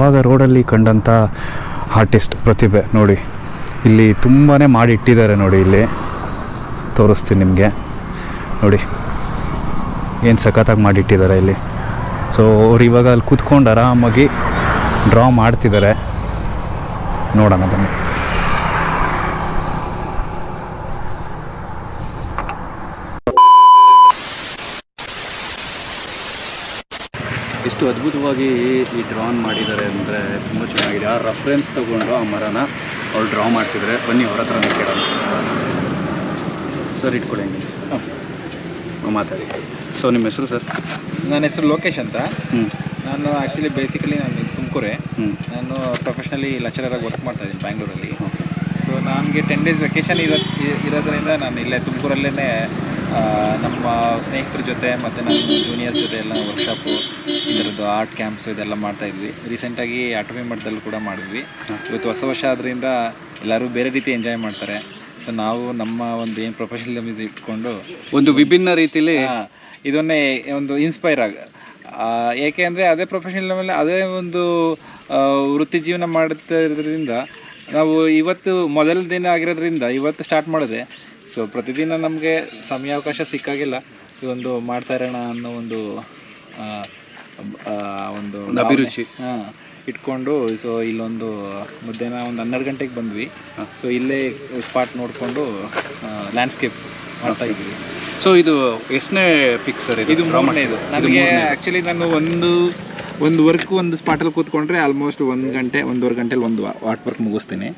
ಆವಾಗ ರೋಡಲ್ಲಿ ಕಂಡಂಥ ಆರ್ಟಿಸ್ಟ್ ಪ್ರತಿಭೆ ನೋಡಿ. ಇಲ್ಲಿ ತುಂಬಾ ಮಾಡಿಟ್ಟಿದ್ದಾರೆ ನೋಡಿ ಇಲ್ಲಿ. ತೋರಿಸ್ತೀನಿ ನಿಮಗೆ. ನೋಡಿ. ಏನು ಸಖತ್ತಾಗಿ ಮಾಡಿಟ್ಟಿದ್ದಾರೆ ಇಲ್ಲಿ. ಸೊ ಅವ್ರು ಇವಾಗ ಅಲ್ಲಿ ಕೂತ್ಕೊಂಡು ಆರಾಮಾಗಿ ಡ್ರಾ ಮಾಡ್ತಿದ್ದಾರೆ. ನೋಡೋಣ ಬನ್ನಿ. ಎಷ್ಟು ಅದ್ಭುತವಾಗಿ ಈ ಡ್ರಾನ್ ಮಾಡಿದ್ದಾರೆ ಅಂದರೆ ತುಂಬ ಚೆನ್ನಾಗಿದೆ. ಆ ರೆಫರೆನ್ಸ್ ತೊಗೊಂಡು ಆ ಮರನ ಅವ್ರು ಡ್ರಾ ಮಾಡ್ತಿದ್ರೆ ಬನ್ನಿ ಅವ್ರ ಹತ್ರನೇ ಕೇಳೋಣ. ಸರ್ ಇಟ್ಕೊಳ್ಳಿ ಹಂಗೆ. ಮಾತಾಡಿ. ಸೊ ನಿಮ್ಮ ಹೆಸರು ಸರ್ ನನ್ನ ಹೆಸರು ಲೋಕೇಶ್ ಅಂತ. ನಾನು ಆ್ಯಕ್ಚುಲಿ ಬೇಸಿಕಲಿ ನಾನು ತುಮಕೂರೆ. ನಾನು ಪ್ರೊಫೆಷ್ನಲಿ ಲೆಕ್ಚರರಾಗಿ ವರ್ಕ್ ಮಾಡ್ತಾ ಇದ್ದೀನಿ ಬ್ಯಾಂಗ್ಳೂರಲ್ಲಿ ಸೊ ನನಗೆ ಟೆನ್ ಡೇಸ್ ವೆಕೇಷನ್ ಇರೋ ಇರೋದ್ರಿಂದ ನಾನು ಇಲ್ಲೇ ತುಮಕೂರಲ್ಲೇ ನಮ್ಮ ಸ್ನೇಹಿತರ ಜೊತೆ ಮತ್ತು ನಮ್ಮ ಜೂನಿಯರ್ಸ್ ಜೊತೆ ಎಲ್ಲ ವರ್ಕ್ಶಾಪು ಈ ಥರದ್ದು ಆರ್ಟ್ ಕ್ಯಾಂಪ್ಸು ಇದೆಲ್ಲ ಮಾಡ್ತಾ ಇದ್ವಿ. ರೀಸೆಂಟಾಗಿ ಆಟೋಮಿ ಮಠದಲ್ಲಿ ಕೂಡ ಮಾಡಿದ್ವಿ. ಇವತ್ತು ಹೊಸ ವರ್ಷ ಆದ್ದರಿಂದ ಎಲ್ಲರೂ ಬೇರೆ ರೀತಿ ಎಂಜಾಯ್ ಮಾಡ್ತಾರೆ. ಸೊ ನಾವು ನಮ್ಮ ಒಂದು ಏನು ಪ್ರೊಫೆಷನಲ್ ಇಟ್ಕೊಂಡು ಒಂದು ವಿಭಿನ್ನ ರೀತಿಯಲ್ಲಿ ಇದನ್ನೇ ಒಂದು ಇನ್ಸ್ಪೈರ್ ಆಗ ಏಕೆ ಅಂದರೆ ಅದೇ ಪ್ರೊಫೆಷನಲ್ ಮೇಲೆ ಅದೇ ಒಂದು ವೃತ್ತಿ ಜೀವನ ಮಾಡ್ತಾ ಇರೋದ್ರಿಂದ ನಾವು ಇವತ್ತು ಮೊದಲ ದಿನ ಆಗಿರೋದ್ರಿಂದ ಇವತ್ತು ಸ್ಟಾರ್ಟ್ ಮಾಡಿದೆ ಸೊ ಪ್ರತಿದಿನ ನಮಗೆ ಸಮಯಾವಕಾಶ ಸಿಕ್ಕಾಗಿಲ್ಲ. ಈ ಒಂದು ಮಾಡ್ತಾ ಇರೋಣ ಅನ್ನೋ ಒಂದು ಒಂದು ಅಭಿರುಚಿ. ಹಾಂ ಇಟ್ಕೊಂಡು ಸೊ ಇಲ್ಲೊಂದು ಮಧ್ಯಾಹ್ನ ಒಂದು ಹನ್ನೆರಡು ಗಂಟೆಗೆ ಬಂದ್ವಿ. ಸೊ ಇಲ್ಲೇ ಸ್ಪಾಟ್ ನೋಡಿಕೊಂಡು ಲ್ಯಾಂಡ್ಸ್ಕೇಪ್ ಮಾಡ್ತಾ ಇದ್ವಿ. ಸೊ ಇದು ಎಷ್ಟನೇ ಪಿಕ್ ಸರ್ ಇದು? ಮೂರನೇದು. ನನಗೆ ಆ್ಯಕ್ಚುಲಿ ನಾನು ಒಂದು ಒಂದು ವರ್ಕ್ ಒಂದು ಸ್ಪಾಟಲ್ಲಿ ಕೂತ್ಕೊಂಡ್ರೆ ಆಲ್ಮೋಸ್ಟ್ ಒಂದು ಗಂಟೆ ಒಂದೂವರೆ ಗಂಟೆಲಿ ಒಂದು ಆರ್ಟ್ ವರ್ಕ್ ಮುಗಿಸ್ತೀನಿ.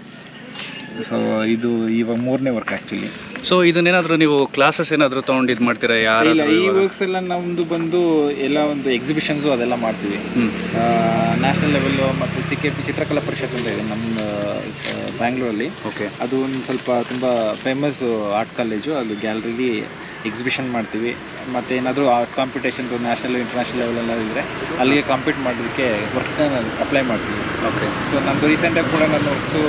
ಸೊ ಇದು ಇವಾಗ ಮೂರನೇ ವರ್ಕ್ ಆ್ಯಕ್ಚುಲಿ ಸೊ ಇದನ್ನೇನಾದರೂ ನೀವು ಕ್ಲಾಸಸ್ ಏನಾದರೂ ತೊಗೊಂಡು ಇದು ಮಾಡ್ತೀರಾ ಯಾರು ಇಲ್ಲ ಈ ವರ್ಕ್ಸ್ ಎಲ್ಲ ನಮ್ಮದು ಬಂದು ಎಲ್ಲ ಒಂದು ಎಕ್ಸಿಬಿಷನ್ಸು ಅದೆಲ್ಲ ಮಾಡ್ತೀವಿ. ನ್ಯಾಷನಲ್ ಲೆವೆಲ್ಲು ಮತ್ತು C K P Chitrakala Parishat ಅಂತ ಇದೆ ನಮ್ಮ ಬ್ಯಾಂಗ್ಳೂರಲ್ಲಿ ಓಕೆ ಅದು ಒಂದು ಸ್ವಲ್ಪ ತುಂಬ ಫೇಮಸ್ ಆರ್ಟ್ ಕಾಲೇಜು ಅದು ಗ್ಯಾಲರಿಲಿ ಎಕ್ಸಿಬಿಷನ್ ಮಾಡ್ತೀವಿ. ಮತ್ತು ಏನಾದರೂ ಆರ್ಟ್ ಕಾಂಪಿಟೇಷನ್ ನ್ಯಾಷನಲ್ ಇಂಟರ್ನ್ಯಾಷನಲ್ ಲೆವೆಲೆಲ್ಲ ಇದ್ದರೆ ಅಲ್ಲಿಗೆ ಕಾಂಪೀಟ್ ಮಾಡೋದಕ್ಕೆ ವರ್ಕ್ನ ಅಪ್ಲೈ ಮಾಡ್ತೀವಿ. ಓಕೆ ಸೊ ನಂದು ರೀಸೆಂಟಾಗಿ ಕೂಡ ನಾನು ವರ್ಕ್ಸು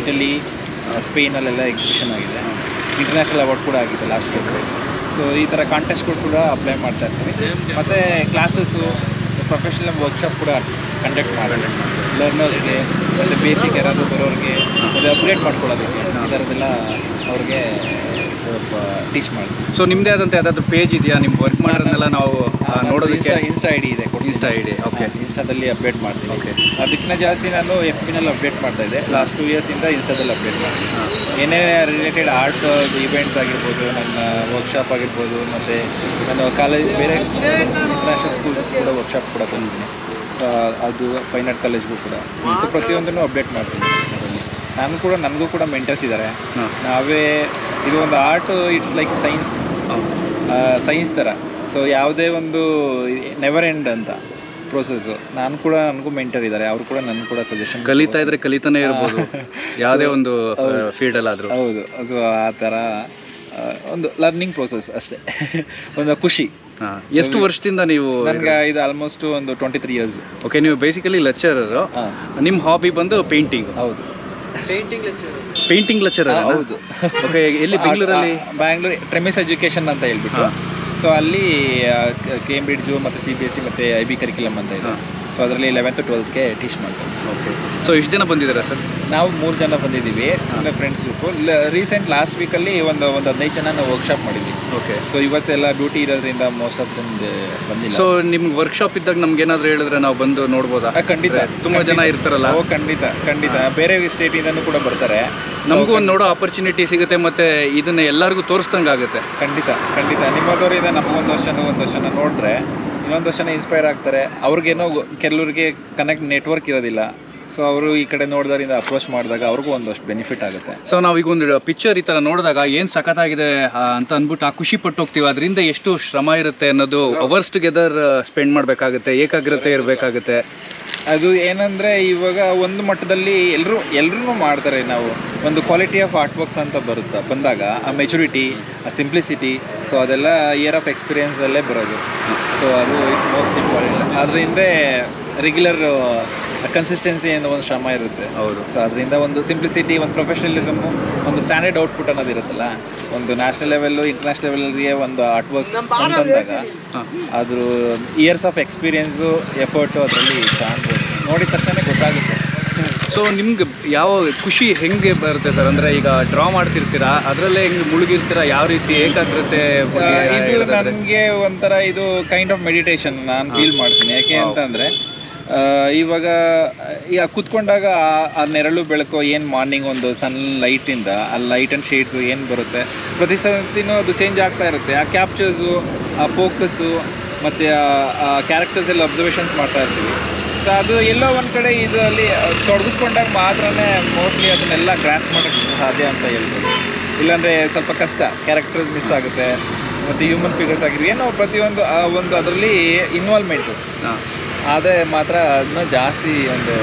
ಇಟಲಿ ಸ್ಪೇನಲ್ಲೆಲ್ಲ ಎಕ್ಸಿಬಿಷನ್ ಆಗಿದೆ. ಇಂಟರ್ನ್ಯಾಷನಲ್ ಅವಾರ್ಡ್ ಕೂಡ ಆಗಿದೆ ಲಾಸ್ಟ್ ಇಯರ್ ಸೊ ಈ ಥರ ಕಾಂಟೆಸ್ಟ್ಗಳು ಕೂಡ ಅಪ್ಲೈ ಮಾಡ್ತಾ ಇರ್ತೀನಿ ಮತ್ತು ಕ್ಲಾಸಸ್ಸು ಪ್ರೊಫೆಷನಲ್ ವರ್ಕ್ಶಾಪ್ ಕೂಡ ಕಂಡಕ್ಟ್ ಮಾಡಿ ಲರ್ನರ್ಸ್ಗೆ ಮತ್ತು ಬೇಸಿಕ್ ಯಾರಾದರೂ ಬರೋರಿಗೆ ಅದು ಅಪ್ಗ್ರೇಡ್ ಮಾಡ್ಕೊಳ್ಳೋದಕ್ಕೆ ಈ ಥರದ್ದೆಲ್ಲ ಅವ್ರಿಗೆ ಟೀಚ್ ಮಾಡ್ತೀವಿ ಸೊ ನಿಮ್ಮದೇ ಆದಂತ ಯಾವ್ದಾದ್ರು ಪೇಜ್ ಇದೆಯಾ? ನಿಮ್ಮ ವರ್ಕ್ ಮಾಡೋದನ್ನೆಲ್ಲ ನಾವು ನೋಡೋದಕ್ಕೆ ಇನ್ಸ್ಟಾ ಐ ಡಿ ಇದೆ ಇನ್ಸ್ಟಾ ಐ ಡಿ ಓಕೆ ಇನ್ಸ್ಟಾದಲ್ಲಿ ಅಪ್ಡೇಟ್ ಮಾಡ್ತೀನಿ. ಓಕೆ ಅದಕ್ಕಿಂತ ಜಾಸ್ತಿ ನಾನು ಎಫ್ ಪಿನಲ್ಲಿ ಅಪ್ಡೇಟ್ ಮಾಡ್ತಾ ಇದ್ದೆ. ಲಾಸ್ಟ್ ಟೂ ಇಯರ್ಸಿಂದ ಇನ್ಸ್ಟಾದಲ್ಲಿ ಅಪ್ಡೇಟ್ ಮಾಡ್ತೀನಿ. ಏನೇ ರಿಲೇಟೆಡ್ ಆರ್ಟ್ ಇವೆಂಟ್ಸ್ ಆಗಿರ್ಬೋದು ನನ್ನ ವರ್ಕ್ಶಾಪ್ ಆಗಿರ್ಬೋದು ಮತ್ತು ನಾನು ಕಾಲೇಜ್ ಬೇರೆ ಇಂಟರ್ನ್ಯಾಷನಲ್ ಸ್ಕೂಲ್ಸ್ ಕೂಡ ವರ್ಕ್ಶಾಪ್ ಕೂಡ ಬಂದಿದ್ದೀನಿ ಸೊ ಅದು ಫೈನ್ ಆರ್ಟ್ ಕಾಲೇಜ್ಗೂ ಕೂಡ. ಸೊ ಪ್ರತಿಯೊಂದನ್ನು ಅಪ್ಡೇಟ್ ಮಾಡ್ತೀನಿ. ನಾನು ಕೂಡ ನನಗೂ ಕೂಡ ಮೆಂಟರ್ಸ್ ಇದ್ದಾರೆ. ನಾವೇ ಇದು ಒಂದು art it's like science science ಥರ ಸೊ ಯಾವುದೇ ಒಂದು ನೆವರ್ ಎಂಡ್ ಅಂತ ಪ್ರೋಸೆಸ್ ನಾನು ಕೂಡ ನನಗೂ ಮೆಂಟರ್ ಇದ್ದಾರೆ. ಅವರು ಕೂಡ ನನ್ಗೆ ಕೂಡ ಸಜೆಷನ್ ಕಲಿತಾ ಇದ್ರೆ ಕಲಿತಾನೆ ಇರ್ಬೋದು. ಯಾವುದೇ ಒಂದು ಫೀಲ್ಡಲ್ಲಾದರೂ ಹೌದು. ಸೊ ಆ ಥರ ಒಂದು ಲರ್ನಿಂಗ್ ಪ್ರೋಸೆಸ್ ಅಷ್ಟೇ. ಒಂದು ಖುಷಿ. ಎಷ್ಟು ವರ್ಷದಿಂದ ನೀವು ನನಗೆ ಇದು ಆಲ್ಮೋಸ್ಟ್ ಒಂದು ಟ್ವೆಂಟಿ ತ್ರೀ ಇಯರ್ಸ್ ಓಕೆ ನೀವು ಬೇಸಿಕಲಿ ಲೆಕ್ಚರರು ನಿಮ್ಮ ಹಾಬಿ ಬಂದು ಪೇಂಟಿಂಗ್ ಹೌದು. ಪೇಂಟಿಂಗ್ ಲೆಕ್ಚರರ್ ಹೌದು. ಓಕೆ ಎಲ್ಲಿ ಬೆಂಗಳೂರಲ್ಲಿ? ಬ್ಯಾಂಗ್ಳೂರ್ ಟ್ರೆಮಿಸ್ ಎಜುಕೇಶನ್ ಅಂತ ಹೇಳ್ಬಿಟ್ಟು. ಸೊ ಅಲ್ಲಿ ಕೇಂಬ್ರಿಡ್ಜು ಮತ್ತು ಸಿ ಬಿ ಎಸ್ ಸಿ ಮತ್ತು ಐ ಬಿ ಕರಿಕ್ಯುಲಮ್ ಅಂತ ಇದೆ. ಸೊ ಅದರಲ್ಲಿ ಲೆವೆಂತ್ ಟ್ವೆಲ್ತ್ಗೆ ಟೀಚ್ ಮಾಡ್ತಾರೆ. ಓಕೆ ಸೊ ಇಷ್ಟು ಜನ ಬಂದಿದ್ದೀರಾ ಸರ್? ನಾವು ಮೂರು ಜನ ಬಂದಿದ್ದೀವಿ ಸುಮ್ಮನೆ ಫ್ರೆಂಡ್ಸ್ ಗ್ರೂಪು ರೀಸೆಂಟ್ ಲಾಸ್ಟ್ ವೀಕಲ್ಲಿ ಒಂದು ಒಂದು ಹದಿನೈದು ಜನ ನಾವು ವರ್ಕ್ಶಾಪ್ ಮಾಡಿದ್ವಿ. ಓಕೆ ಸೊ ಇವತ್ತೆಲ್ಲ ಡ್ಯೂಟಿ ಇರೋದ್ರಿಂದ ಮೋಸ್ಟ್ ಆಫ್ ಬಂದು ಬಂದಿಲ್ಲ. ಸೊ ನಿಮ್ಗೆ ವರ್ಕ್ಶಾಪ್ ಇದ್ದಾಗ ನಮ್ಗೆ ಏನಾದರೂ ಹೇಳಿದ್ರೆ ನಾವು ಬಂದು ನೋಡ್ಬೋದಾ? ಖಂಡಿತ. ತುಂಬ ಜನ ಇರ್ತಾರಲ್ಲ. ಓ ಖಂಡಿತ ಖಂಡಿತ. ಬೇರೆ ಸ್ಟೇಟಿಂದನೂ ಕೂಡ ಬರ್ತಾರೆ. ನಮಗೂ ಒಂದು ನೋಡೋ ಆಪರ್ಚುನಿಟಿ ಸಿಗುತ್ತೆ ಮತ್ತೆ ಇದನ್ನ ಎಲ್ಲರಿಗೂ ತೋರಿಸ್ದಂಗೆ ಆಗುತ್ತೆ. ಖಂಡಿತ ಖಂಡಿತ. ನಿಮ್ಮದವರಿಂದ ನಮಗೊಂದು ಜನ ಒಂದಷ್ಟು ಜನ ನೋಡಿದ್ರೆ ಇನ್ನೊಂದಷ್ಟು ಜನ ಇನ್ಸ್ಪೈರ್ ಆಗ್ತಾರೆ. ಅವ್ರಿಗೇನೋ ಏನೋ ಕೆಲವ್ರಿಗೆ ಕನೆಕ್ಟ್ ನೆಟ್ವರ್ಕ್ ಇರೋದಿಲ್ಲ. ಸೊ ಅವರು ಈ ಕಡೆ ನೋಡಿದ್ರಿಂದ ಅಪ್ರೋಚ್ ಮಾಡಿದಾಗ ಅವ್ರಿಗೂ ಒಂದಷ್ಟು ಬೆನಿಫಿಟ್ ಆಗುತ್ತೆ. ಸೊ ನಾವೀಗ ಒಂದು ಪಿಕ್ಚರ್ ಈ ಥರ ನೋಡಿದಾಗ ಏನು ಸಖತ್ತಾಗಿದೆ ಅಂತ ಅಂದ್ಬಿಟ್ಟು ಆ ಖುಷಿ ಪಟ್ಟು ಹೋಗ್ತೀವಿ. ಅದರಿಂದ ಎಷ್ಟು ಶ್ರಮ ಇರುತ್ತೆ ಅನ್ನೋದು ಅವರ್ಸ್ ಟುಗೆದರ್ ಸ್ಪೆಂಡ್ ಮಾಡಬೇಕಾಗುತ್ತೆ ಏಕಾಗ್ರತೆ ಇರಬೇಕಾಗುತ್ತೆ. ಅದು ಏನಂದ್ರೆ ಇವಾಗ ಒಂದು ಮಟ್ಟದಲ್ಲಿ ಎಲ್ಲರೂ ಎಲ್ಲರೂ ಮಾಡ್ತಾರೆ ನಾವು. ಒಂದು ಕ್ವಾಲಿಟಿ ಆಫ್ ಆರ್ಟ್ ವರ್ಕ್ಸ್ ಅಂತ ಬರುತ್ತೆ? ಬಂದಾಗ ಆ ಮೆಚುರಿಟಿ ಆ ಸಿಂಪ್ಲಿಸಿಟಿ ಸೊ ಅದೆಲ್ಲ ಇಯರ್ ಆಫ್ ಎಕ್ಸ್ಪೀರಿಯನ್ಸಲ್ಲೇ ಬರೋದು. ಸೊ ಅದು ಇಟ್ಸ್ ಮೋಸ್ಟ್ ಇಂಪಾರ್ಟೆಂಟ್ ಅದರಿಂದ ರೆಗ್ಯುಲರ್ ಕನ್ಸಿಸ್ಟೆನ್ಸಿ ಅನ್ನೋ ಒಂದು ಶ್ರಮ ಇರುತ್ತೆ. ಹೌದು. ಸೊ ಅದರಿಂದ ಒಂದು ಸಿಂಪ್ಲಿಸಿಟಿ ಒಂದು ಪ್ರೊಫೆಷನಲಿಸಮ್ ಒಂದು ಸ್ಟ್ಯಾಂಡರ್ಡ್ ಔಟ್ಪುಟ್ ಅನ್ನೋದು ಇರುತ್ತಲ್ಲ ಒಂದು ನ್ಯಾಷನಲ್ ಲೆವೆಲ್ಲು ಇಂಟರ್ನ್ಯಾಷನಲ್ ಲೆವೆಲ್ಗೆ ಒಂದು ಆರ್ಟ್ ವರ್ಕ್ಸ್ ಬಂದಾಗ ಅದ್ರ ಇಯರ್ಸ್ ಆಫ್ ಎಕ್ಸ್ಪೀರಿಯನ್ಸು ಎಫರ್ಟು ಅದರಲ್ಲಿ ಕಾಣ್ಬೋದು ನೋಡಿದ ತಕ್ಷಣ ಗೊತ್ತಾಗುತ್ತೆ. ಸೊ ನಿಮ್ಗೆ ಯಾವ ಖುಷಿ ಹೆಂಗೆ ಬರುತ್ತೆ ಸರ್? ಅಂದರೆ ಈಗ ಡ್ರಾ ಮಾಡ್ತಿರ್ತೀರಾ? ಅದರಲ್ಲೇ ಹೆಂಗೆ ಮುಳುಗಿರ್ತೀರಾ? ಯಾವ ರೀತಿ ಏಕಾಗ್ರತೆ ಇದು? ನನಗೆ ಒಂಥರ ಇದು ಕೈಂಡ್ ಆಫ್ ಮೆಡಿಟೇಷನ್ ನಾನು ಫೀಲ್ ಮಾಡ್ತೀನಿ. ಯಾಕೆ ಅಂತಂದರೆ ಇವಾಗ ಈಗ ಕುತ್ಕೊಂಡಾಗ ಆ- ಆ ನೆರಳು ಬೆಳಕು ಏನು ಮಾರ್ನಿಂಗ್ ಒಂದು ಸನ್ ಲೈಟಿಂದ ಆ ಲೈಟ್ ಆ್ಯಂಡ್ ಶೇಡ್ಸು ಏನು ಬರುತ್ತೆ? ಪ್ರತಿ ಸತಿನೂ ಅದು ಚೇಂಜ್ ಆಗ್ತಾ ಇರುತ್ತೆ. ಆ ಕ್ಯಾಪ್ಚರ್ಸು ಆ ಫೋಕಸ್ಸು ಮತ್ತು ಆ ಕ್ಯಾರೆಕ್ಟರ್ಸ್ ಎಲ್ಲ ಅಬ್ಸರ್ವೇಷನ್ಸ್ ಮಾಡ್ತಾ ಇರ್ತೀವಿ. ಸೊ ಅದು ಎಲ್ಲೋ ಒಂದು ಕಡೆ ಇದರಲ್ಲಿ ತೊಡಗಿಸ್ಕೊಂಡಾಗ ಮಾತ್ರನೇ ಮೋಸ್ಟ್ಲಿ ಅದನ್ನೆಲ್ಲ ಗ್ರಾಸ್ ಮಾಡೋಕ್ಕೆ ಸಾಧ್ಯ ಅಂತ ಹೇಳ್ಬೋದು. ಇಲ್ಲಾಂದರೆ ಸ್ವಲ್ಪ ಕಷ್ಟ ಕ್ಯಾರೆಕ್ಟರ್ಸ್ ಮಿಸ್ ಆಗುತ್ತೆ ಮತ್ತು ಹ್ಯೂಮನ್ ಫಿಗರ್ಸ್ ಆಗಿರ್ಬೋದು ಏನೋ ಪ್ರತಿಯೊಂದು ಆ ಒಂದು ಅದರಲ್ಲಿ ಇನ್ವಾಲ್ವ್ಮೆಂಟು ಆದರೆ ಮಾತ್ರ ಅದನ್ನ ಜಾಸ್ತಿ ಒಂದು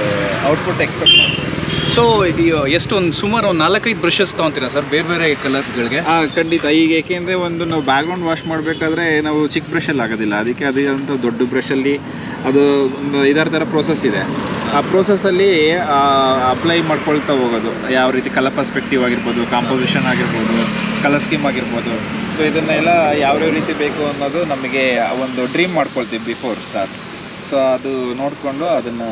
ಔಟ್ಪುಟ್ ಎಕ್ಸ್ಪೆಕ್ಟ್ ಮಾಡ್ತೀವಿ ಸೊ ಇದು ಎಷ್ಟು ಒಂದು ಸುಮಾರು ಒಂದು ನಾಲ್ಕೈದು ಬ್ರಷಸ್ ತೊಗೊತೀರಾ ಸರ್? ಬೇರೆ ಬೇರೆ ಕಲರ್ಸ್ಗಳಿಗೆ ಖಂಡಿತ. ಈಗ ಏಕೆಂದರೆ ಒಂದು ನಾವು ಬ್ಯಾಕ್ಗ್ರೌಂಡ್ ವಾಶ್ ಮಾಡಬೇಕಾದ್ರೆ ನಾವು ಚಿಕ್ಕ ಬ್ರಷಲ್ಲಿ ಆಗೋದಿಲ್ಲ. ಅದಕ್ಕೆ ಅದೇ ಅಂತ ದೊಡ್ಡ ಬ್ರಷಲ್ಲಿ ಅದು ಒಂದು ಇದರ ಥರ ಪ್ರೋಸೆಸ್ ಇದೆ. ಆ ಪ್ರೋಸೆಸ್ಸಲ್ಲಿ ಅಪ್ಲೈ ಮಾಡ್ಕೊಳ್ತಾ ಹೋಗೋದು. ಯಾವ ರೀತಿ ಕಲರ್ ಪರ್ಸ್ಪೆಕ್ಟಿವ್ ಆಗಿರ್ಬೋದು ಕಾಂಪೋಸಿಷನ್ ಆಗಿರ್ಬೋದು ಕಲರ್ ಸ್ಕೀಮ್ ಆಗಿರ್ಬೋದು. ಸೊ ಇದನ್ನೆಲ್ಲ ಯಾವ್ಯಾವ ರೀತಿ ಬೇಕು ಅನ್ನೋದು ನಮಗೆ ಒಂದು ಡ್ರೀಮ್ ಮಾಡ್ಕೊಳ್ತೀವಿ ಬಿಫೋರ್ ಸರ್ ಸೊ ಅದು ನೋಡಿಕೊಂಡು ಅದನ್ನು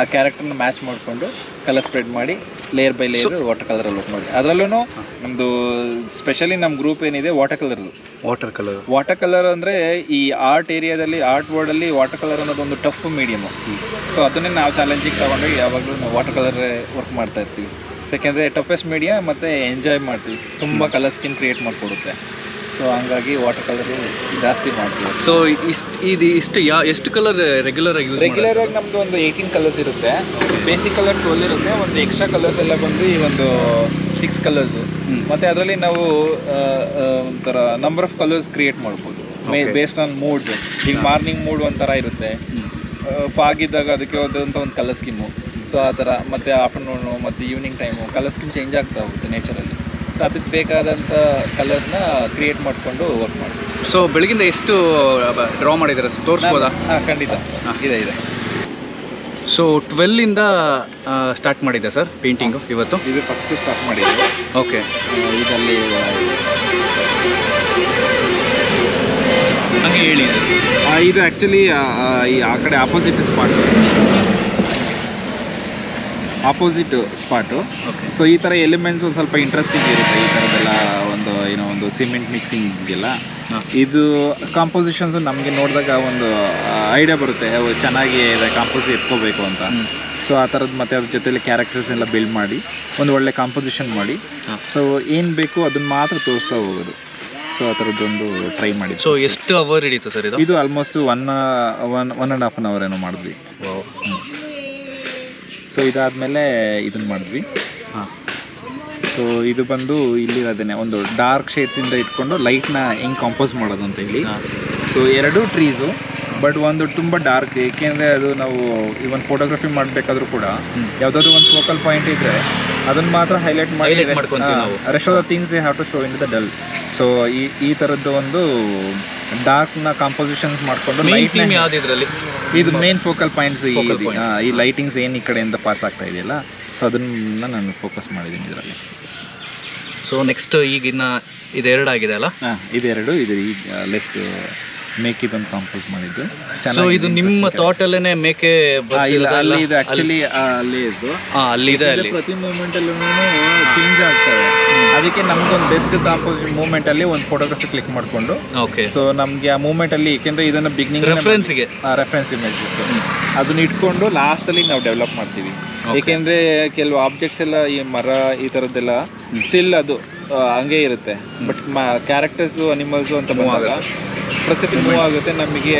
ಆ ಕ್ಯಾರೆಕ್ಟರ್ನ ಮ್ಯಾಚ್ ಮಾಡಿಕೊಂಡು ಕಲರ್ ಸ್ಪ್ರೆಡ್ ಮಾಡಿ layer by layer water colour work ಮಾಡಿ. ಅದರಲ್ಲೂ ನಮ್ಮದು ಸ್ಪೆಷಲಿ ನಮ್ಮ ಗ್ರೂಪ್ ಏನಿದೆ ವಾಟರ್ ಕಲರ್ದು ವಾಟರ್ ಕಲರ್ ವಾಟರ್ ಕಲರ್ ಅಂದರೆ ಈ ಆರ್ಟ್ ಏರಿಯಾದಲ್ಲಿ ಆರ್ಟ್ ವರ್ಡಲ್ಲಿ ವಾಟರ್ ಕಲರ್ ಅನ್ನೋದು ಒಂದು ಟಫ್ ಮೀಡಿಯಮ್ ಸೊ ಅದನ್ನೇ ನಾವು ಚಾಲೆಂಜಿಗೆ ತಗೊಂಡೋಗಿ ಯಾವಾಗಲೂ ನಾವು ವಾಟರ್ ಕಲರ್ ವರ್ಕ್ ಮಾಡ್ತಾ ಇರ್ತೀವಿ. ಯಾಕೆಂದರೆ ಟಫೆಸ್ಟ್ ಮೀಡಿಯಾ ಮತ್ತು ಎಂಜಾಯ್ ಮಾಡ್ತೀವಿ. ತುಂಬ ಕಲರ್ ಸ್ಕಿನ್ ಕ್ರಿಯೇಟ್ ಮಾಡಿಕೊಡುತ್ತೆ. ಸೊ ಹಂಗಾಗಿ ವಾಟರ್ ಕಲರ್ ಜಾಸ್ತಿ ಮಾಡ್ತೀವಿ. ಸೊ ಇಷ್ಟು ಇದು ಇಷ್ಟು ಯಾ ಎಷ್ಟು ಕಲರ್ ರೆಗ್ಯುಲರ್ ಆಗಿ ಯೂಸ್ ರೆಗ್ಯುಲರ್ ಆಗಿ ನಮ್ದು ಒಂದು ಏಯ್ಟೀನ್ ಕಲರ್ಸ್ ಇರುತ್ತೆ. ಬೇಸಿಕ್ ಕಲರ್ ಟ್ವೆಲ್ ಇರುತ್ತೆ. ಒಂದು ಎಕ್ಸ್ಟ್ರಾ ಕಲರ್ಸ್ ಎಲ್ಲ ಬಂದು ಈ ಒಂದು ಸಿಕ್ಸ್ ಕಲರ್ಸು. ಮತ್ತೆ ಅದರಲ್ಲಿ ನಾವು ಒಂಥರ ನಂಬರ್ ಆಫ್ ಕಲರ್ಸ್ ಕ್ರಿಯೇಟ್ ಮಾಡ್ಬೋದು. ಬೇಸ್ಡ್ ಆನ್ ಮೂಡ್ಸ್ ಈಗ ಮಾರ್ನಿಂಗ್ ಮೂಡ್ ಒಂಥರ ಇರುತ್ತೆ. ಪಾಗಿದ್ದಾಗ ಅದಕ್ಕೆ ಹೋದಂಥ ಒಂದು ಕಲರ್ ಸ್ಕೀಮು ಸೊ ಆ ಥರ. ಮತ್ತು ಆಫ್ಟರ್ನೂನು ಮತ್ತು evening time colour scheme change ಆಗ್ತಾ ಹೋಗುತ್ತೆ ನೇಚರಲ್ಲಿ ಸೊ ಅದಕ್ಕೆ ಬೇಕಾದಂಥ ಕಲರ್ನ ಕ್ರಿಯೇಟ್ ಮಾಡಿಕೊಂಡು ವರ್ಕ್ ಮಾಡ್ತೀವಿ. ಸೊ ಬೆಳಗಿಂದ ಎಷ್ಟು ಡ್ರಾ ಮಾಡಿದ್ದೀರಾ? ಸರ್ ತೋರಿಸ್ಬೋದಾ? ಹಾಂ ಖಂಡಿತ. ಇದೆ ಇದೆ. ಸೊ ಟ್ವೆಲ್ಲಿಂದ ಸ್ಟಾರ್ಟ್ ಮಾಡಿದ್ದೆ ಸರ್ ಪೇಂಟಿಂಗು ಇವತ್ತು? ಇದು ಫಸ್ಟ್ ಸ್ಟಾರ್ಟ್ ಮಾಡಿದ್ದೆ. ಓಕೆ ಇದರಲ್ಲಿ ಹಾಗೆ ಹೇಳಿ. ಇದು ಆ್ಯಕ್ಚುಲಿ ಈ ಆ ಕಡೆ opposite spot opposite spot so ಈ ಥರ ಎಲಿಮೆಂಟ್ಸ್ ಒಂದು ಸ್ವಲ್ಪ ಇಂಟ್ರೆಸ್ಟಿಂಗ್ ಇರುತ್ತೆ. ಈ ಥರದ್ದೆಲ್ಲ ಒಂದು ಏನೋ ಒಂದು ಸಿಮೆಂಟ್ ಮಿಕ್ಸಿಂಗ್ ಎಲ್ಲ ಇದು ಕಾಂಪೋಸಿಷನ್ಸ್ ನಮಗೆ ನೋಡಿದಾಗ ಒಂದು ಐಡಿಯಾ ಬರುತ್ತೆ. ಚೆನ್ನಾಗಿ ಇದೆ ಕಾಂಪೋಸಿ ಎತ್ಕೋಬೇಕು ಅಂತ. ಸೊ ಆ ಥರದ್ದು ಮತ್ತೆ ಅದ್ರ ಜೊತೆಲಿ ಕ್ಯಾರೆಕ್ಟರ್ಸ್ ಎಲ್ಲ ಬಿಲ್ಡ್ ಮಾಡಿ ಒಂದು ಒಳ್ಳೆ ಕಾಂಪೋಸಿಷನ್ ಮಾಡಿ. ಸೊ ಏನು ಬೇಕು ಅದನ್ನ ಮಾತ್ರ ತೋರಿಸ್ತಾ ಹೋಗೋದು. ಸೊ ಆ ಥರದ್ದೊಂದು ಟ್ರೈ ಮಾಡಿ ಸೊ ಎಷ್ಟು ಅವರ್ ಹಿಡೀತು ಸರ್ ಇದು? ಇದು almost one one one and half an hour ಏನೋ ಮಾಡಿದ್ವಿ. ಸೊ ಇದಾದಮೇಲೆ ಇದನ್ನ ಮಾಡಿದ್ವಿ. ಹಾಂ. ಸೊ ಇದು ಬಂದು ಇಲ್ಲಿರೋದೇನೆ ಒಂದು ಡಾರ್ಕ್ ಶೇಡ್ಸಿಂದ ಇಟ್ಕೊಂಡು ಲೈಟ್ನ ಹೆಂಗೆ ಕಾಂಪೋಸ್ ಮಾಡೋದು ಅಂತ ಹೇಳಿ ಸೊ ಎರಡು ಟ್ರೀಸು ಬಟ್ ಒಂದು ತುಂಬ ಡಾರ್ಕ್ ಏಕೆಂದರೆ ಅದು ನಾವು ಇವನ್ ಫೋಟೋಗ್ರಫಿ ಮಾಡಬೇಕಾದ್ರೂ ಕೂಡ. ಯಾವುದಾದ್ರು ಒಂದು ಫೋಕಲ್ ಪಾಯಿಂಟ್ ಇದ್ದರೆ ಅದನ್ನ ಮಾತ್ರ ಹೈಲೈಟ್ ಮಾಡಿ rest of the things they have to show in the dull so ಈ ಈ ಥರದ್ದು ಒಂದು ಡಾರ್ಕ್ನ ಕಾಂಪೋಸಿಷನ್ಸ್ ಮಾಡ್ಕೊಂಡು ಲೈಟ್ ಥೀಮ್ ಯಾವ್ದು ಇದರಲ್ಲಿ? ಇದು ಮೇನ್ ಫೋಕಲ್ ಪಾಯಿಂಟ್ಸ್. ಈ ಲೈಟಿಂಗ್ಸ್ ಏನು ಈ ಕಡೆಯಿಂದ ಪಾಸ್ ಆಗ್ತಾ ಇದೆಯಲ್ಲ ಸೊ ಅದನ್ನ ನಾನು ಫೋಕಸ್ ಮಾಡಿದ್ದೀನಿ ಇದರಲ್ಲಿ. ಸೊ ನೆಕ್ಸ್ಟ್ ಈಗ ಇನ್ನ ಇದೆರಡಾಗಿದೆ ಅಲ್ಲ? ಇದೆರಡು ಇದು ಈಗ ಲೆಸ್ಟ್ ಮೇಕ್ ಇದೊಂದು ಕಾಂಪೋಸ್ ಮಾಡಿದ್ದು. ಸೊ ಇದು ನಿಮ್ಮ ತೋಟಲ್ಲೇ ಮೇಕೆ ಇಲ್ಲ, ಅಲ್ಲಿ ಇದು ಆಕ್ಚುಲಿ ಅಲ್ಲಿ ಇದ್ದು. ಅಲ್ಲಿ ಅಲ್ಲಿದೆ ಅಲ್ಲಿ. ಪ್ರತಿ ಮೂಮೆಂಟ್ ಅಲ್ಲೂ ಚೇಂಜ್ ಆಗ್ತವೆ ಅದಕ್ಕೆ ನಮ್ದೊಂದು ಬೆಸ್ಟ್ ಕಾಂಪೋಸಿಷನ್ ಮೂಮೆಂಟ್ ಅಲ್ಲಿ ಒಂದು ಫೋಟೋಗ್ರಫಿ ಕ್ಲಿಕ್ ಮಾಡಿಕೊಂಡು. ಓಕೆ ಸೊ ನಮ್ಗೆ ಆ ಮೂಮೆಂಟ್ ಅಲ್ಲಿ ಏಕೆಂದ್ರೆ ಇದನ್ನ ಬಿಗ್ನಿಂಗ್ ರೆಫರೆನ್ಸ್ಗೆ ರೆಫರೆನ್ಸ್ ಇಮೇಜಸ್ ಅದನ್ನ ಇಟ್ಕೊಂಡು ಲಾಸ್ಟ್ ಅಲ್ಲಿ ನಾವು ಡೆವಲಪ್ ಮಾಡ್ತೀವಿ. ಏಕೆಂದ್ರೆ ಕೆಲವು ಆಬ್ಜೆಕ್ಟ್ಸ್ ಎಲ್ಲ ಈ ಮರ ಈ ತರದ್ದೆಲ್ಲ ಸ್ಟಿಲ್ ಅದು ಹಂಗೆ ಇರುತ್ತೆ. ಬಟ್ ಕ್ಯಾರೆಕ್ಟರ್ಸು ಅನಿಮಲ್ಸು ಅಂತ ಬಂದಾಗ ಪ್ರಸಿದ್ಧಿ ಮೂವ್ ಆಗುತ್ತೆ ನಮಗೆ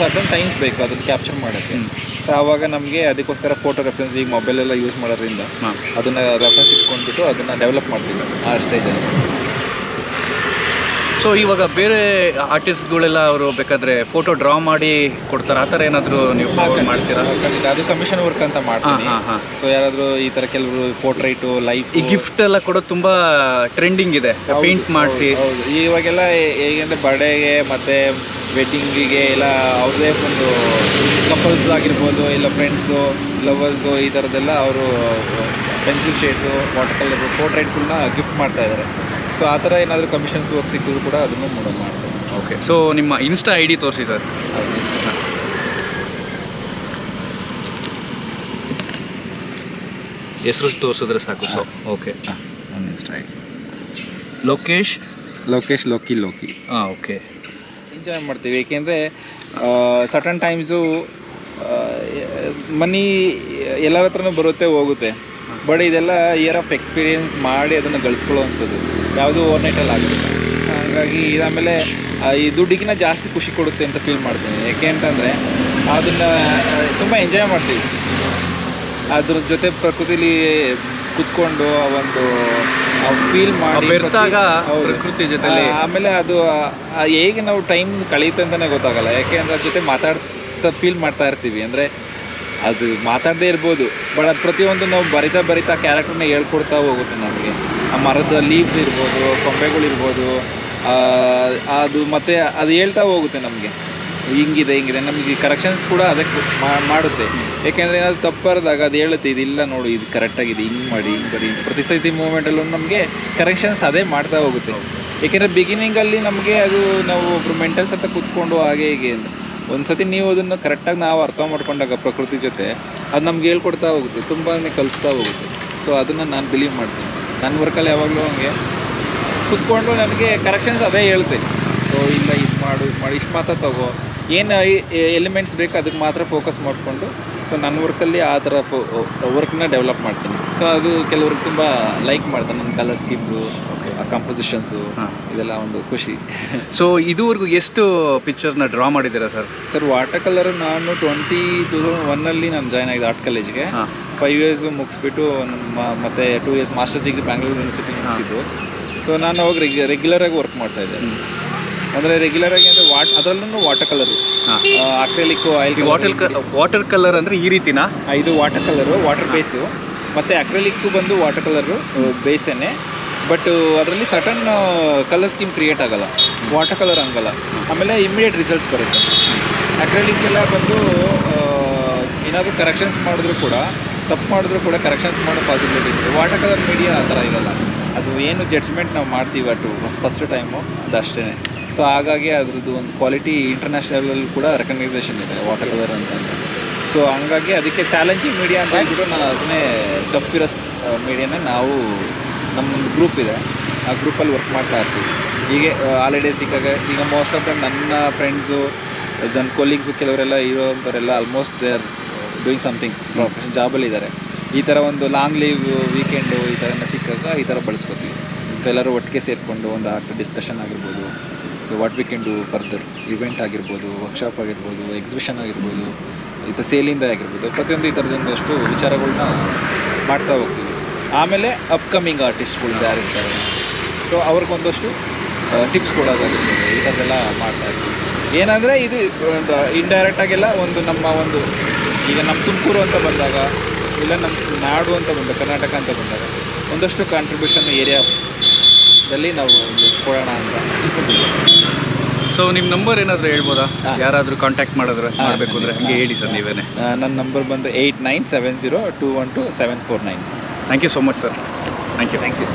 ಸರ್ಟನ್ ಟೈಮ್ಸ್ ಬೇಕು ಅದನ್ನು ಕ್ಯಾಪ್ಚರ್ ಮಾಡೋಕ್ಕೆ. ಸೊ ಆವಾಗ ನಮಗೆ ಅದಕ್ಕೋಸ್ಕರ ಫೋಟೋ ರೆಫರೆನ್ಸ್ ಈಗ ಮೊಬೈಲೆಲ್ಲ ಯೂಸ್ ಮಾಡೋದ್ರಿಂದ ಅದನ್ನು ಅದನ್ನ ರೆಫರೆನ್ಸ್ ಇಟ್ಕೊಂಡ್ಬಿಟ್ಟು ಅದನ್ನು ಡೆವಲಪ್ ಮಾಡ್ತೀವಿ ಆ ಸ್ಟೇಜಲ್ಲಿ ಸೊ ಇವಾಗ ಬೇರೆ ಆರ್ಟಿಸ್ಟ್ಗಳೆಲ್ಲ ಅವರು ಬೇಕಾದ್ರೆ ಫೋಟೋ ಡ್ರಾ ಮಾಡಿ ಕೊಡ್ತಾರೆ? ಆ ಥರ ಏನಾದರೂ ನೀವು ಮಾಡ್ತೀರಾ? ಖಂಡಿತ ಅದು ಕಮಿಷನ್ ವರ್ಕ್ ಅಂತ ಮಾಡ್ತೀನಿ. ಹಾಂ ಹಾಂ ಸೊ ಯಾರಾದರೂ ಈ ಥರ ಕೆಲವರು ಪೋರ್ಟ್ರೈಟು ಲೈಫ್ ಈ ಗಿಫ್ಟ್ ಎಲ್ಲ ಕೊಡೋದು ತುಂಬಾ ಟ್ರೆಂಡಿಂಗ್ ಇದೆ. ಪೇಂಟ್ ಮಾಡಿಸಿ. ಹೌದು. ಇವಾಗೆಲ್ಲ ಹೇಗೆಂದ್ರೆ ಬರ್ಡೇಗೆ ಮತ್ತೆ ವೆಡ್ಡಿಂಗಿಗೆ ಎಲ್ಲ ಅವ್ರದೇ ಒಂದು ಕಪಲ್ಸ್ ಆಗಿರ್ಬೋದು ಇಲ್ಲ ಫ್ರೆಂಡ್ಸು ಲವರ್ಸ್ದು ಈ ಥರದ್ದೆಲ್ಲ ಅವರು ಪೆನ್ಸಿಲ್ ಶೇಡ್ಸು ವಾಟರ್ ಕಲರ್ ಪೋರ್ಟ್ರೈಟ್ಗಳನ್ನ ಗಿಫ್ಟ್ ಮಾಡ್ತಾ ಇದ್ದಾರೆ. ಸೊ ಆ ಥರ ಏನಾದರೂ ಕಮಿಷನ್ಸ್ ವರ್ಕ್ ಸಿಕ್ಕಿದ್ರು ಕೂಡ ಅದನ್ನು ಮಾಡೋದು ಮಾಡ್ತಾರೆ. ಓಕೆ ಸೊ ನಿಮ್ಮ ಇನ್ಸ್ಟಾ ಐ ಡಿ ತೋರಿಸಿ ಸರ್. ಹೆಸರು ತೋರಿಸಿದ್ರೆ ಸಾಕು. ಸೊ ಓಕೆ ನನ್ನ Insta I D Lokesh? Lokesh Loki Loki. ಹಾಂ ಓಕೆ ಎಂಜಾಯ್ ಮಾಡ್ತೀವಿ. ಏಕೆಂದರೆ ಸಟನ್ ಟೈಮ್ಸು ಮನಿ ಎಲ್ಲರ ಹತ್ರನೂ ಬರುತ್ತೆ ಹೋಗುತ್ತೆ. ಬಟ್ ಇದೆಲ್ಲ ಇಯರ್ ಆಫ್ ಎಕ್ಸ್ಪೀರಿಯನ್ಸ್ ಮಾಡಿ ಅದನ್ನು ಗಳಿಸ್ಕೊಳ್ಳೋವಂಥದ್ದು. ಯಾವುದೂ ಓವರ್ ನೈಟಲ್ಲಿ ಆಗುತ್ತೆ. ಹಾಗಾಗಿ ಇದಾದಮೇಲೆ ಈ ದುಡ್ಡಿಗಿನ ಜಾಸ್ತಿ ಖುಷಿ ಕೊಡುತ್ತೆ ಅಂತ ಫೀಲ್ ಮಾಡ್ತೀನಿ. ಯಾಕೆ ಅಂತಂದರೆ ಅದನ್ನು ತುಂಬ ಎಂಜಾಯ್ ಮಾಡ್ತೀವಿ. ಅದ್ರ ಜೊತೆ ಪ್ರಕೃತಿಲಿ ಕುತ್ಕೊಂಡು ಆ ಒಂದು ಫೀಲ್ ಮಾಡಿ ಪ್ರಕೃತಿ ಜೊತೆ ಆಮೇಲೆ ಅದು ಹೇಗೆ ನಾವು ಟೈಮ್ ಕಳೀತಂತಲೇ ಗೊತ್ತಾಗಲ್ಲ. ಯಾಕೆ ಅಂದ್ರೆ ಅದ್ರ ಜೊತೆ ಮಾತಾಡ್ತಾ ಫೀಲ್ ಮಾಡ್ತಾ ಇರ್ತೀವಿ. ಅಂದರೆ ಅದು ಮಾತಾಡದೇ ಇರ್ಬೋದು. ಬಟ್ ಅದು ಪ್ರತಿಯೊಂದು ನಾವು ಬರಿತಾ ಬರಿತಾ ಕ್ಯಾರೆಕ್ಟರ್ನ ಹೇಳ್ಕೊಡ್ತಾ ಹೋಗುತ್ತೆ ನಮಗೆ. ಆ ಮರದ ಲೀವ್ಸ್ ಇರ್ಬೋದು ಕೊಂಬೆಗಳಿರ್ಬೋದು ಅದು ಮತ್ತೆ ಅದು ಹೇಳ್ತಾ ಹೋಗುತ್ತೆ ನಮಗೆ. ಹಿಂಗಿದೆ ಹಿಂಗಿದೆ. ನಮಗೆ ಕರೆಕ್ಷನ್ಸ್ ಕೂಡ ಅದಕ್ಕೆ ಮಾಡುತ್ತೆ. ಯಾಕೆಂದರೆ ಏನಾದ್ರು ತಪ್ಪು ಬರೆದಾಗ ಅದು ಹೇಳುತ್ತೆ, ಇದಿಲ್ಲ ನೋಡು, ಇದು ಕರೆಕ್ಟಾಗಿದೆ ಹಿಂಗೆ ಮಾಡಿ, ಹಿಂಗೆ ಬರಿ ಪ್ರತಿ ಸತಿ ಮೂಮೆಂಟಲ್ಲೂ ನಮಗೆ ಕರೆಕ್ಷನ್ಸ್ ಅದೇ ಮಾಡ್ತಾ ಹೋಗುತ್ತೆ. ಏಕೆಂದರೆ ಬಿಗಿನಿಂಗಲ್ಲಿ ನಮಗೆ ಅದು ನಾವು ಒಬ್ರು ಮೆಂಟಲ್ಸ್ ಹತ್ರ ಕೂತ್ಕೊಂಡು ಹಾಗೆ ಹೀಗೆ ಅಂತ. ಒಂದು ಸತಿ ನೀವು ಅದನ್ನು ಕರೆಕ್ಟಾಗಿ ನಾವು ಅರ್ಥ ಮಾಡ್ಕೊಂಡಾಗ ಪ್ರಕೃತಿ ಜೊತೆ ಅದು ನಮ್ಗೆ ಹೇಳ್ಕೊಡ್ತಾ ಹೋಗುತ್ತೆ ತುಂಬಾ ಕಲಿಸ್ತಾ ಹೋಗುತ್ತೆ. ಸೊ ಅದನ್ನು ನಾನು ಬಿಲೀವ್ ಮಾಡ್ತೀನಿ. ನನ್ನ ವರ್ಕಲ್ಲಿ ಯಾವಾಗಲೂ ಹಂಗೆ. ಕುತ್ಕೊಂಡು ನನಗೆ ಕರೆಕ್ಷನ್ಸ್ ಅದೇ ಹೇಳ್ತೆ. ಸೊ ಇಲ್ಲ ಇದು ಮಾಡು, ಇದು ಮಾಡಿ, ಇಷ್ಟು ಮಾತ್ರ ತಗೋ. ಏನು ಎಲಿಮೆಂಟ್ಸ್ ಬೇಕು ಅದಕ್ಕೆ ಮಾತ್ರ ಫೋಕಸ್ ಮಾಡಿಕೊಂಡು ಸೊ ನನ್ನ ವರ್ಕಲ್ಲಿ ಆ ಥರ ವರ್ಕ್ನ ಡೆವಲಪ್ ಮಾಡ್ತೀನಿ. ಸೊ ಅದು ಕೆಲವ್ರಿಗೆ ತುಂಬ ಲೈಕ್ ಮಾಡ್ತಾರೆ ನನ್ನ ಕಲರ್ ಸ್ಕೀಮ್ಸು ಕಂಪೋಸಿಷನ್ಸು ಇದೆಲ್ಲ ಒಂದು ಖುಷಿ. ಸೊ ಇದುವರೆಗೂ ಎಷ್ಟು ಪಿಕ್ಚರ್ನ ಡ್ರಾ ಮಾಡಿದ್ದೀರಾ ಸರ್ ಸರ್ ವಾಟರ್ ಕಲರ್ ನಾನು ಟ್ವೆಂಟಿ ಟೂ ತೌಸಂಡ್ ಒನ್ನಲ್ಲಿ ನಾನು ಜಾಯ್ನ್ ಆಗಿದೆ ಆರ್ಟ್ ಕಾಲೇಜಿಗೆ ಫೈವ್ ಇಯರ್ಸು ಮುಗಿಸ್ಬಿಟ್ಟು ನಮ್ಮ ಮತ್ತೆ two years master degree Bangalore university ಮುಗಿಸಿದ್ದು. So ನಾನು ಅವಾಗ ರೆಗ್ಯು ರೆಗ್ಯುಲರಾಗಿ ವರ್ಕ್ ಮಾಡ್ತಾ ಇದ್ದೆ. ಅಂದರೆ ರೆಗ್ಯುಲರಾಗಿ ಅಂದರೆ ವಾಟ್ ಅದರಲ್ಲೂ ವಾಟರ್ ಕಲರು ಹಾಂ. Acrylic oil water water colour ಅಂದರೆ ಈ ರೀತಿನಾ? ಇದು ವಾಟರ್ ಕಲರು ವಾಟರ್ ಬೇಸು ಮತ್ತು ಅಕ್ರೆಲಿಕ್ಕು ಬಂದು ವಾಟರ್ ಕಲರು ಬೇಸೇನೆ ಬಟ್ ಅದರಲ್ಲಿ ಸಟನ್ ಕಲರ್ ಸ್ಕೀಮ್ ಕ್ರಿಯೇಟ್ ಆಗಲ್ಲ. ವಾಟರ್ ಕಲರ್ ಹಂಗಲ್ಲ. ಆಮೇಲೆ ಇಮಿಡಿಯೇಟ್ ರಿಸಲ್ಟ್ಸ್ ಬರುತ್ತೆ. ಅಕ್ರೆಲಿಕ್ ಎಲ್ಲ ಬಂದು ಏನಾದರೂ ಕರೆಕ್ಷನ್ಸ್ ಮಾಡಿದ್ರು ಕೂಡ ತಪ್ಪು ಮಾಡಿದ್ರು ಕೂಡ ಕರೆಕ್ಷನ್ಸ್ ಮಾಡೋ ಪಾಸಿಬಿಲಿಟಿ ಇದೆ ವಾಟರ್ ಕಲರ್ ಮೀಡಿಯಾ ಆ ಥರ ಇರಲ್ಲ. ಅದು ಏನು ಜಡ್ಜ್ಮೆಂಟ್ ನಾವು ಮಾಡ್ತೀವಿ ಅಟು ಫಸ್ಟ್ ಟೈಮು ಅದು ಅಷ್ಟೇ ಸೊ ಹಾಗಾಗಿ ಅದ್ರದ್ದು ಒಂದು ಕ್ವಾಲಿಟಿ ಇಂಟರ್ನ್ಯಾಷನಲಲ್ಲಿ ಕೂಡ ರೆಕಗ್ನೈಸೇಷನ್ ಇದೆ ವಾಟರ್ ಕಲರ್ ಅಂತ ಸೊ ಹಂಗಾಗಿ ಅದಕ್ಕೆ ಚಾಲೆಂಜಿಂಗ್ ಮೀಡಿಯಾ ಅಂತ ಹೇಳ್ಬಿಟ್ಟು ನಾನು ಅದನ್ನೇ ಟಫ್ ಇರೋ ಮೀಡಿಯಾನ ನಾವು ನಮ್ಮೊಂದು ಗ್ರೂಪ್ ಇದೆ. ಆ ಗ್ರೂಪಲ್ಲಿ ವರ್ಕ್ ಮಾಡ್ತಾ ಇರ್ತೀವಿ. ಹೀಗೆ ಹಾಲಿಡೇ ಸಿಕ್ಕಾಗ ಈಗ ಮೋಸ್ಟ್ ಆಫ್ ದ ನನ್ನ ಫ್ರೆಂಡ್ಸು ನನ್ನ ಕೊಲೀಗ್ಸು ಕೆಲವರೆಲ್ಲ ಇರೋಂಥವರೆಲ್ಲ almost they are doing something ಜಾಬಲ್ಲಿ ಇದ್ದಾರೆ ಈ ಥರ ಒಂದು ಲಾಂಗ್ ಲೀವ್ ವೀಕೆಂಡು ಈ ಥರ ಸಿಕ್ಕಾಗ ಈ ಥರ ಬಳಸ್ಕೊತೀವಿ. ಸೊ ಎಲ್ಲರೂ ಒಟ್ಟಿಗೆ ಸೇರಿಕೊಂಡು ಒಂದು ಆಟ ಡಿಸ್ಕಷನ್ ಆಗಿರ್ಬೋದು so what we can do further event ಆಗಿರ್ಬೋದು ವರ್ಕ್ಶಾಪ್ ಆಗಿರ್ಬೋದು ಎಕ್ಸಿಬಿಷನ್ ಆಗಿರ್ಬೋದು ಇದು ಸೇಲಿಂದ ಆಗಿರ್ಬೋದು, ಪ್ರತಿಯೊಂದು ಈ ಥರದೊಂದಷ್ಟು ವಿಚಾರಗಳನ್ನ ಮಾಡ್ತಾ ಹೋಗ್ತೀವಿ. ಆಮೇಲೆ ಅಪ್ಕಮಿಂಗ್ ಆರ್ಟಿಸ್ಟ್ಗಳು ಯಾರಿರ್ತಾರೆ ಸೊ ಅವ್ರಿಗೊಂದಷ್ಟು ಟಿಪ್ಸ್ ಕೊಡೋದಾಗಿರ್ಬೋದು ಈ ಥರದ್ದೆಲ್ಲ ಮಾಡ್ತಾ ಇರ್ತೀವಿ. ಏನಂದರೆ ಇದು, ಒಂದು ಇಂಡೈರೆಕ್ಟಾಗೆಲ್ಲ ಒಂದು ನಮ್ಮ ಒಂದು, ಈಗ ನಮ್ಮ ತುಮಕೂರು ಅಂತ ಬಂದಾಗ, ಇಲ್ಲ ನಮ್ಮ ನಾಡು ಅಂತ ಬಂದಾಗ ಕರ್ನಾಟಕ ಅಂತ ಬಂದಾಗ, ಒಂದಷ್ಟು ಕಾಂಟ್ರಿಬ್ಯೂಷನ್ ಏರಿಯಾದಲ್ಲಿ ನಾವು ಕೊಡೋಣ ಅಂತ ಸೊ ನಿಮ್ಮ ನಂಬರ್ ಏನಾದರೂ ಹೇಳ್ಬೋದಾ? ಯಾರಾದರೂ ಕಾಂಟ್ಯಾಕ್ಟ್ ಮಾಡಿದ್ರೆ ಮಾಡಬೇಕು ಅಂದರೆ. ಹಂಗೆ ಹೇಳಿ ಸರ್ ನೀವೇನೆ. ನನ್ನ ನಂಬರ್ ಬಂದು eight nine seven zero two one two seven four nine thank you so much sir thank you thank you